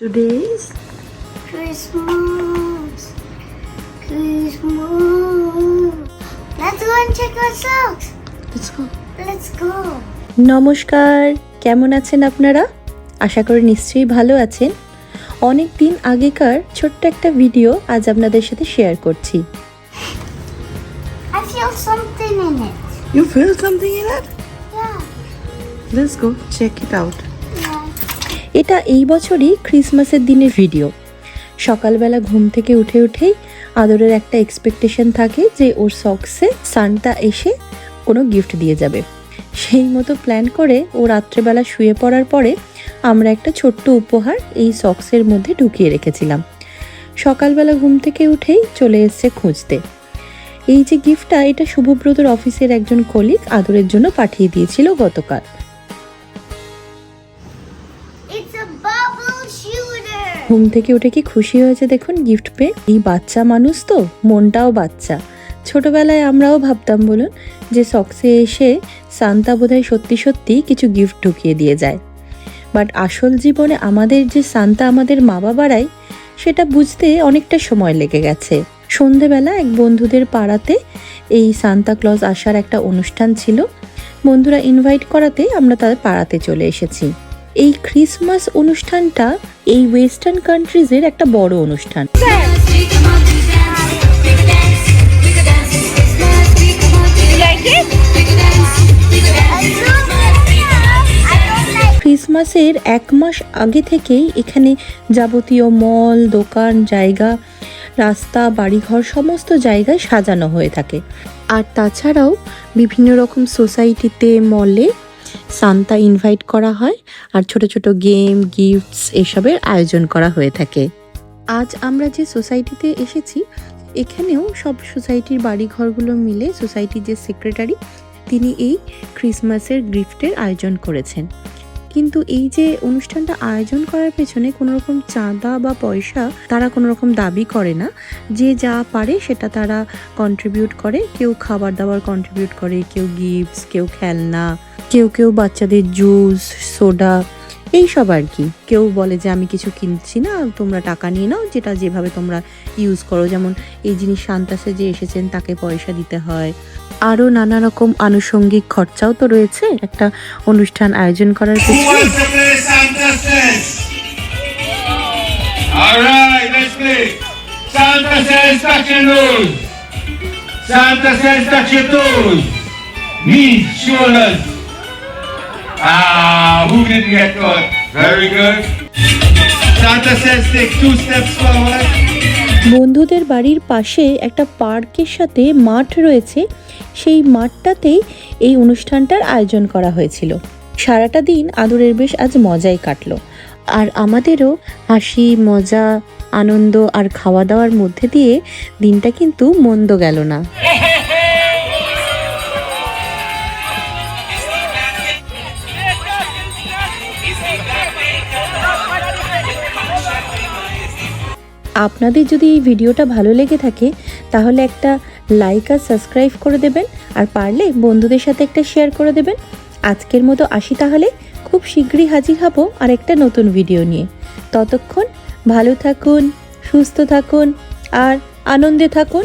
Today is Christmas. Christmas. Let's go and check our socks. let's go. Let's go. নমস্কার কেমন আছেন আপনারা আশা করি নিশ্চয়ই ভালো আছেন অনেক দিন আগেকার ছোট্ট একটা ভিডিও আজ আপনাদের সাথে শেয়ার করছি I feel something in it. You feel something in it? Yeah. Let's go check it out. এটা এই বছরই ক্রিসমাসের দিনের ভিডিও সকালবেলা ঘুম থেকে উঠে উঠেই আদরের একটা এক্সপেকটেশন থাকে যে ওর সক্সে সান্তা এসে কোনো গিফট দিয়ে যাবে। সেই মতো প্ল্যান করে ও রাত্রেবেলা শুয়ে পড়ার পরে আমরা একটা ছোট্ট উপহার এই সক্সের মধ্যে ঢুকিয়ে রেখেছিলাম। সকালবেলা ঘুম থেকে উঠেই চলে এসছে খুঁজতে। এই যে গিফটটা এটা শুভব্রতর অফিসের একজন কলিগ আদরের জন্য পাঠিয়ে দিয়েছিল গতকাল। ঘুম থেকে উঠে কি খুশি হয়েছে দেখুন গিফট পেয়ে? এই বাচ্চা মানুষ তো, মনটাও বাচ্চা। ছোটবেলায় আমরাও ভাবতাম বলুন যে সক্সে এসে সান্তা বোধহয় সত্যি সত্যি কিছু গিফট ঢুকিয়ে দিয়ে যায়। বাট আসল জীবনে আমাদের যে সান্তা আমাদের মা বাবারাই, সেটা বুঝতে অনেকটা সময় লেগে গেছে। সন্ধেবেলা এক বন্ধুদের পাড়াতে এই সান্তা ক্লজ আসার একটা অনুষ্ঠান ছিল। বন্ধুরা ইনভাইট করাতে আমরা তাদের পাড়াতে চলে এসেছি। এই ক্রিসমাস অনুষ্ঠানটা এই ওয়েস্টার্ন কান্ট্রিজের একটা বড় অনুষ্ঠান। ক্রিসমাসের এক মাস আগে থেকেই এখানে যাবতীয় মল, দোকান, জায়গা, রাস্তা, বাড়িঘর সমস্ত জায়গায় সাজানো হয়ে থাকে। আর তাছাড়াও বিভিন্ন রকম সোসাইটিতে মলে সান্তা ইনভাইট করা হয় আর ছোট ছোট গেম গিফটস এসবের আয়োজন করা হয়ে থাকে। আজ আমরা যে সোসাইটিতে এসেছি, এখানেও সব সোসাইটির বাড়িঘরগুলো মিলে সোসাইটির যে সেক্রেটারি তিনি এই ক্রিসমাসের গিফটের আয়োজন করেছেন। কিন্তু এই যে অনুষ্ঠানটা আয়োজন করার পেছনে কোনো রকম চাঁদা বা পয়সা তারা কোনো রকম দাবি করে না। যে যা পারে সেটা তারা কন্ট্রিবিউট করে। কেউ খাবার দাবার কন্ট্রিবিউট করে, কেউ গিফটস কেউ খেলনা, কেউ কেউ বাচ্চাদের জুস সোডা এইসব আর কি। কেউ বলে যে, আমি কিছু কিনছি না, তোমরা টাকা নিয়ে নাও, যেটা যেভাবে তোমরা ইউজ করো। যেমন এই জিনিস শান্তাসে যে এসেছেন, তাকে পয়সা দিতে হয়। আরও নানা রকম আনুষঙ্গিক খরচাও তো রয়েছে। একটা অনুষ্ঠান আয়োজন করার Santa your nose. Ah, who didn't get caught? Very good. Santa says take two steps forward. বন্ধুদের বাড়ির পাশে একটা পার্কের সাথে মাঠ রয়েছে সেই মাঠটাতেই এই অনুষ্ঠানটার আয়োজন করা হয়েছিল সারাটা দিন আদরের বেশ আজ মজাই কাটলো আর আমাদেরও হাসি মজা আনন্দ আর খাওয়া দাওয়ার মধ্যে দিয়ে দিনটা কিন্তু মন্দ গেল না আপনাদের যদি এই ভিডিওটা ভালো লেগে থাকে, তাহলে একটা লাইক আর সাবস্ক্রাইব করে দেবেন, আর পারলে বন্ধুদের সাথে একটা শেয়ার করে দেবেন। আজকের মতো আসি তাহলে, খুব শীঘ্রই হাজির হব আর একটা নতুন ভিডিও নিয়ে। ততক্ষণ ভালো থাকুন, সুস্থ থাকুন, আর আনন্দে থাকুন।